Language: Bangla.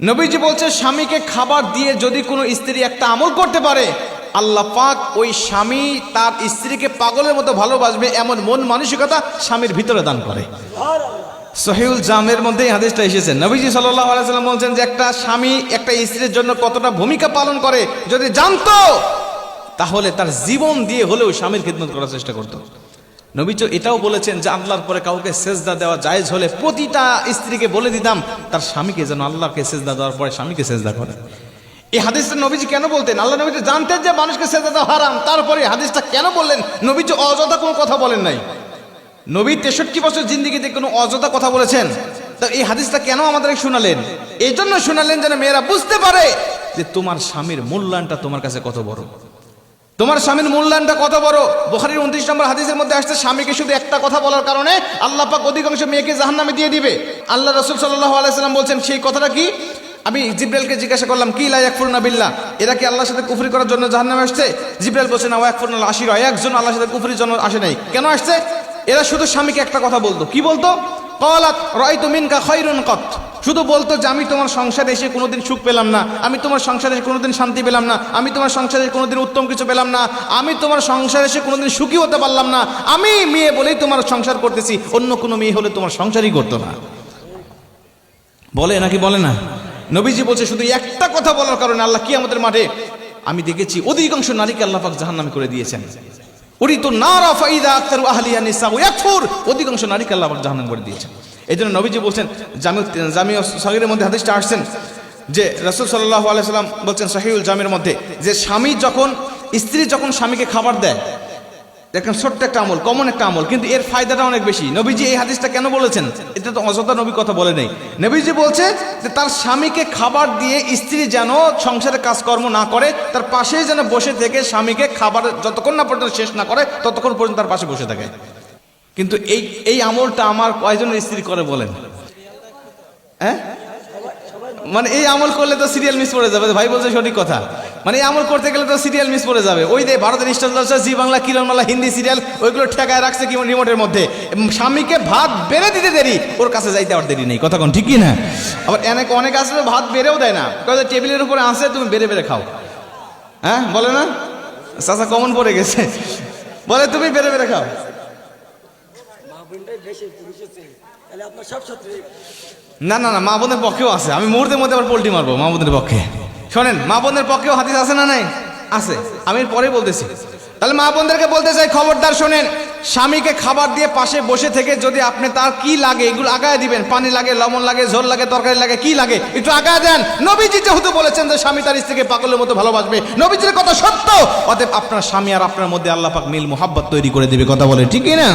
নবীজি বলছে, স্বামীকে খাবার দিয়ে যদি কোনো স্ত্রী একটা আমল করতে পারে, আল্লাহ পাক ওই স্বামী তার স্ত্রীকে পাগলের মতো ভালোবাসবে, এমন মন মানসিকতা স্বামীর ভিতরে দান করে। সহিউল জামের মধ্যে এই হাদিসটা এসেছে। নবীজি সাল্লাহ আলাইসাল্লাম বলছেন যে, একটা স্বামী একটা স্ত্রীর জন্য কতটা ভূমিকা পালন করে, যদি জানতো, তাহলে তার জীবন দিয়ে হলেও স্বামীর খিদমত করার চেষ্টা করতো। নবীজ এটাও বলেছেন যে আল্লাহর পরে কাউকে সেজদা দেওয়া জায়েজ হলে প্রতিটা স্ত্রীকে বলে দিতাম, তার স্বামীকে যেন আল্লাহকে সেজদা দেওয়ার পরে স্বামীকে সেজদা করে। এই হাদিসটা নবীজি কেন বলতেন? আল্লাহ নবীজি জানতেন যে মানুষকে সেজদা দেওয়া হারাম। তারপরে হাদিসটা কেন বললেন? নবীজি অযথা কোনো কথা বলেন নাই। নবী তেষট্টি বছর জিন্দিগিতে কোনো অযথা কথা বলেছেন। তো এই হাদিসটা কেন আমাদের শোনালেন? এই জন্য শোনালেন যেন মেয়েরা বুঝতে পারে যে তোমার স্বামীর মূল্যায়নটা তোমার কাছে কত বড়। তোমার স্বামীর মূল্যায়নটা কত বড়? বোখারির উনত্রিশ নম্বর হাদিসের মধ্যে আসছে, স্বামীকে শুধু একটা কথা বলার কারণে আল্লাহ পাক অধিকাংশ মেয়েকে জাহান্নামে দিয়ে দিবে। আল্লাহ রসুল সাল্লাহ আলাইসাল্লাম বলছেন, সেই কথাটা কি? আমি জিব্রাইলকে জিজ্ঞাসা করলাম, কি লা ইয়াকফুরনা বিল্লাহ? এরা কি আল্লাহর সাথে কুফরি করার জন্য জাহান্নামে আসছে? জিব্রাইল বলছেন না ওয়াকফুরনা আশির একজন আল্লাহর সাথে কুফরির জন্য আসে নাই। কেন আসছে? এরা শুধু স্বামীকে একটা কথা বলতো। কি বলতো? কলাত রাইতু মিনকা খৈরুন কত। শুধু বলতো যে আমি তোমার সংসারে এসে কোনোদিন সুখ পেলাম না, আমি তোমার সংসারে কোনোদিন শান্তি পেলাম না, আমি তোমার সংসারে কোনোদিন উত্তম কিছু পেলাম না, আমি তোমার সংসারে এসে কোনোদিন সুখী হতে পারলাম না, আমি মেয়ে বলেই তোমার সংসার করতেছি, অন্য কোনো মেয়ে হলে তোমার সংসারই করতো না। বলে নাকি বলে না? নবীজি বলছে, শুধু একটা কথা বলার কারণে আল্লাহ কি আমাদের মাঠে আমি দেখেছি, অধিকাংশ নারীকে আল্লাহ পাক জাহান্নামে করে দিয়েছেন। উরি না আক্তার আহলিয়া নিসা অধিকাংশ নারীকে আল্লাহ পাক জাহান্নাম করে দিয়েছেন। এই জন্য নবীজি বলছেন জামি জামিয়া সাগিরের মধ্যে হাদিসটা আসছেন যে রসুল সাল্লাহ আলাইসাল্লাম বলছেন সাহিউল জামির মধ্যে যে স্বামী যখন, স্ত্রী যখন স্বামীকে খাবার দেয়, দেখেন ছোট্ট একটা আমল কমন একটা আমল, কিন্তু এর ফায়দাটা অনেক বেশি। নবীজি এই হাদিসটা কেন বলেছেন? এটা তো অযথা নবী কথা বলে নেই। নবীজি বলছে যে তার স্বামীকে খাবার দিয়ে স্ত্রী যেন সংসারে কাজকর্ম না করে, তার পাশেই যেন বসে থেকে স্বামীকে খাবার যতক্ষণ না পর্যন্ত শেষ না করে, ততক্ষণ পর্যন্ত তার পাশে বসে থাকে। কিন্তু এই এই আমলটা আমার কয়জন স্ত্রী করে বলেন? হ্যাঁ? মানে এই আমল করলে তো সিরিয়াল মিস পড়ে যাবে, ভাই বলছে সঠিক কথা। মানে এই আমল করতে গেলে তো সিরিয়াল মিস পড়ে যাবে। ওই যে ভারতের স্টার জলসা জি বাংলা কিরণমালা হিন্দি সিরিয়াল ওইগুলো ঠেকায় রাখছে কি রিমোটের মধ্যে। স্বামীকে ভাত বেড়ে দিতে দেরি, ওর কাছে যাইতে আর দেরি নেই। কথা কোন ঠিকই না আবার অনেক অনেক আসলে ভাত বেড়েও দেয় না। কয় যে টেবিলের উপরে আসে তুমি বেড়ে বেড়ে খাও। হ্যাঁ বলে না? চাচা কমন পড়ে গেছে। বলে তুমি বেড়ে বেড়ে খাও। না না না, মা বোনের পক্ষেও আছে। আমি মুহূর্তের মধ্যে আবার পোল্টি মারবো মা বোনের পক্ষে। শোনেন, মা বোনের পক্ষেও হাদিস আছে না নাই? আছে। আমি পরে বলতেছি। তাহলে মা বোনদেরকে বলতে চাই, খবরদার শোনেন, স্বামীকে খাবার দিয়ে পাশে বসে থেকে যদি আপনি তার কি লাগে, এগুলো আগায় দিবেন। পানি লাগে, লবণ লাগে, ঝোল লাগে, তরকারি লাগে, কি লাগে, একটু আগায় দেন। নবীজি যেহেতু বলেছেন যে স্বামী তার স্ত্রীকে পাগলের মতো ভালোবাসবে, নবীজির কথা সত্য। অতএব আপনার স্বামী আর আপনার মধ্যে আল্লাহ পাক মিল মোহাব্বত তৈরি করে দিবে, কথা বলে ঠিকই না